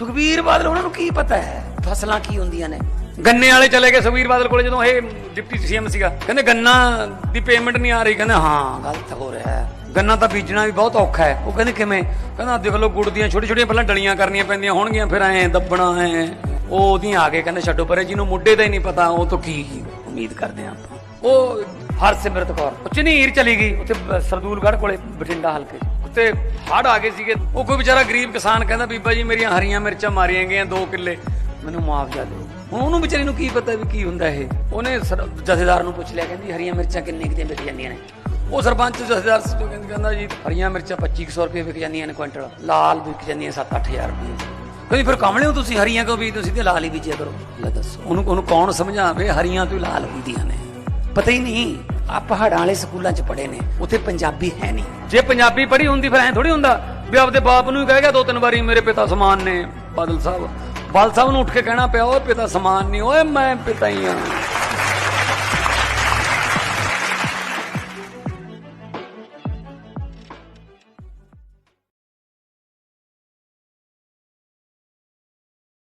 ਸੁਖਬੀਰ ਬਾਦਲ, ਉਹਨਾਂ ਨੂੰ ਕੀ ਪਤਾ ਹੈ? ਫਸਲਾਂ ਕੀ ਹੁੰਦੀਆਂ ਨੇ? ਗੰਨੇ ਵਾਲੇ ਚਲੇ ਗਏ ਸੁਖਬੀਰ ਬਾਦਲ ਕੋਲੇ ਜਦੋਂ ਇਹ ਡਿਪਟੀ ਸੀਐਮ ਸੀਗਾ। ਕਹਿੰਦੇ ਗੰਨਾ ਦੀ ਪੇਮੈਂਟ ਨਹੀਂ ਆ ਰਹੀ। ਕਹਿੰਦੇ ਹਾਂ ਗਲਤ ਹੋ ਰਿਹਾ ਹੈ। ਗੰਨਾ ਤਾਂ ਬੀਜਣਾ ਵੀ ਬਹੁਤ ਔਖਾ ਹੈ। ਉਹ ਕਹਿੰਦੇ ਕਿਵੇਂ? ਕਹਿੰਦਾ ਦੇਖ ਲਓ ਗੁੜ ਦੀਆਂ ਛੋਟੀ ਛੋਟੀਆਂ ਪਹਿਲਾਂ ਡਲੀਆਂ ਕਰਨੀਆਂ ਪੈਂਦੀਆਂ ਹੋਣਗੀਆਂ, ਫਿਰ ਐ ਦੱਬਣਾ ਐ। ਉਹ ਉਹਦੀਆਂ ਆ ਕੇ ਕਹਿੰਦੇ ਛੱਡੋ, ਪਰੇ ਜਿਹਨੂੰ ਮੁੱਢੇ ਦਾ ਹੀ ਨਹੀਂ ਪਤਾ, ਉਹ ਤੋਂ ਕੀ ਉਮੀਦ ਕਰਦੇ ਆ ਉਹ ਹਰਸਿਮਰਤ ਕੌਰ, ਉਹ ਝਨੀਰ ਚਲੀ ਗਈ, ਉੱਥੇ ਬ- ਸਰਦੂਲਗੜ੍ਹ ਕੋਲੇ, ਬਠਿੰਡਾ ਹਲਕੇ ਉੱਤੇ ਹੜ ਆ ਗਏ ਸੀਗੇ। ਉਹ ਕੋਈ ਵਿਚਾਰਾ ਗਰੀਬ ਕਿਸਾਨ ਕਹਿੰਦਾ ਬੀਬਾ ਜੀ ਮੇਰੀਆਂ ਹਰੀਆਂ ਮਿਰਚਾਂ ਮਾਰੀਆਂ ਗਈਆਂ 2 ਕਿੱਲੇ, ਮੈਨੂੰ ਮੁਆਵਜ਼ਾ ਦਿਓ। ਹੁਣ ਉਹਨੂੰ ਵਿਚਾਰੀ ਨੂੰ ਕੀ ਪਤਾ ਵੀ ਕੀ ਹੁੰਦਾ ਇਹ? ਉਹਨੇ ਜਥੇਦਾਰ ਨੂੰ ਪੁੱਛ ਲਿਆ, ਕਹਿੰਦੀ ਹਰੀਆਂ ਮਿਰਚਾਂ ਕਿੰਨੇ ਕਿਤੇ ਵਿਕ ਜਾਂਦੀਆਂ ਨੇ? ਉਹ ਸਰਪੰਚ ਜਥੇਦਾਰ ਕਹਿੰਦਾ ਜੀ, ਹਰੀਆਂ ਮਿਰਚਾਂ 2500 ਰੁਪਏ ਵਿਕ ਜਾਂਦੀਆਂ ਨੇ ਕੁਇੰਟਲ, ਲਾਲ ਵਿਕ ਜਾਂਦੀਆਂ 7-8000 ਰੁਪਏ। ਕਹਿੰਦੀ, ਫਿਰ ਕਮਲੇ ਹੋ ਤੁਸੀਂ ਹਰੀਆਂ ਕਿਉਂ ਬੀਜਦੇ ਹੋ? ਸਿੱਧੇ ਲਾਲ ਹੀ ਬੀਜਿਆ ਕਰੋ। ਲੈ ਦੱਸੋ, ਉਹਨੂੰ ਉਹਨੂੰ ਕੌਣ ਸਮਝਾਵੇ? ਹਰੀਆਂ ਤੋਂ ਲਾਲ ਹੁੰਦੀਆਂ ਨੇ। ਪਤਾ ਹੀ ਨਹੀਂ। ਆ ਪਹਾੜਾਂ ਵਾਲੇ ਸਕੂਲਾਂ 'ਚ ਪੜ੍ਹੇ ਨੇ, ਉੱਥੇ ਪੰਜਾਬੀ ਹੈ ਨਹੀਂ। ਜੇ ਪੰਜਾਬੀ ਪੜ੍ਹੀ ਹੁੰਦੀ ਫਿਰ ਐ ਥੋੜੀ ਹੁੰਦਾ ਵੀ ਆਪਦੇ ਬਾਪ ਨੂੰ ਹੀ ਕਹਿ ਗਿਆ ਦੋ ਤਿੰਨ ਵਾਰੀ ਮੇਰੇ ਪਿਤਾ ਸਮਾਨ ਨੇ, ਬਾਦਲ ਸਾਹਿਬ। ਬਾਦਲ ਸਾਹਿਬ ਨੂੰ ਉੱਠ ਕੇ ਕਹਿਣਾ ਪਿਆ, ਓਏ ਪਿਤਾ ਸਮਾਨ ਨਹੀਂ, ਓਏ ਮੈਂ ਪਿਤਾ ਹੀ ਆ